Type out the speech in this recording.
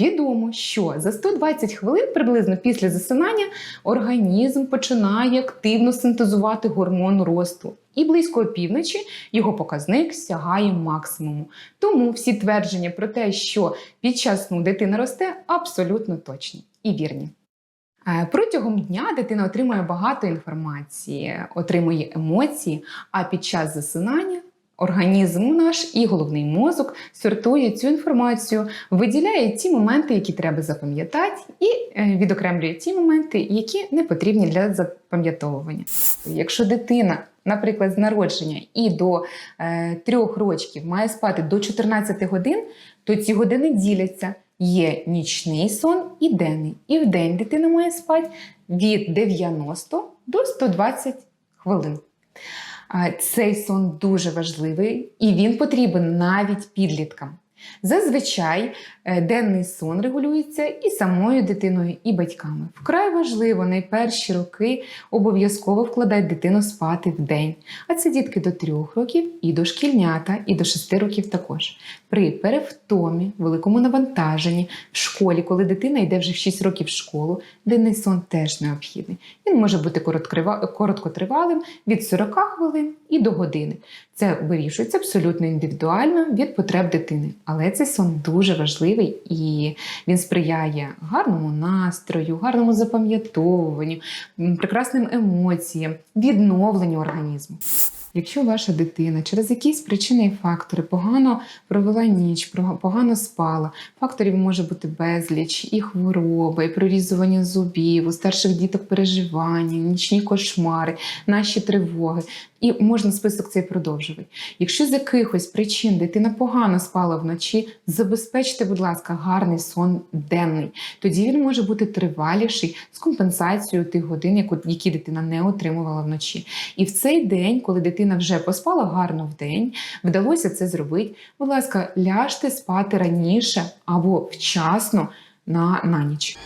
Відомо, що за 120 хвилин приблизно після засинання організм починає активно синтезувати гормон росту. І близько опівночі його показник сягає максимуму. Тому всі твердження про те, що під час сну дитина росте, абсолютно точні і вірні. Е, Протягом дня дитина отримує багато інформації, отримує емоції, а під час засинання організм наш і головний мозок сортує цю інформацію, виділяє ті моменти, які треба запам'ятати, і е, відокремлює ті моменти, які не потрібні для запам'ятовування. Якщо дитина, наприклад, з народження і до е, трьох років має спати до 14 годин, то ці години діляться. Є нічний сон і денний. І в день дитина має спати від 90 до 120 хвилин. Цей сон дуже важливий і він потрібен навіть підліткам. Зазвичай е, денний сон регулюється і самою дитиною, і батьками. Вкрай важливо найперші роки обов'язково вкладати дитину спати в день. А це дітки до 3 років, і дошкільнята, і до 6 років також. При перевтомі, великому навантаженні в школі, коли дитина йде вже в 6 років в школу, денний сон теж необхідний. Він може бути короткотривалим від 40 хвилин і до години. Це вирішується абсолютно індивідуально від потреб дитини. Але цей сон дуже важливий і він сприяє гарному настрою, гарному запам'ятовуванню, прекрасним емоціям, відновленню організму. Якщо ваша дитина через якісь причини і фактори погано провела ніч, погано спала, факторів може бути безліч, і хвороби, і прорізування зубів, у старших діток переживання, нічні кошмари, наші тривоги. І можна список цей продовжувати. Якщо з якихось причин дитина погано спала вночі, забезпечте, будь ласка, гарний сон денний. Тоді він може бути триваліший з компенсацією тих годин, які дитина не отримувала вночі. І в цей день, коли дитина вже поспала гарно в день, вдалося це зробити. Будь ласка, ляжте спати раніше або вчасно на, на ніч.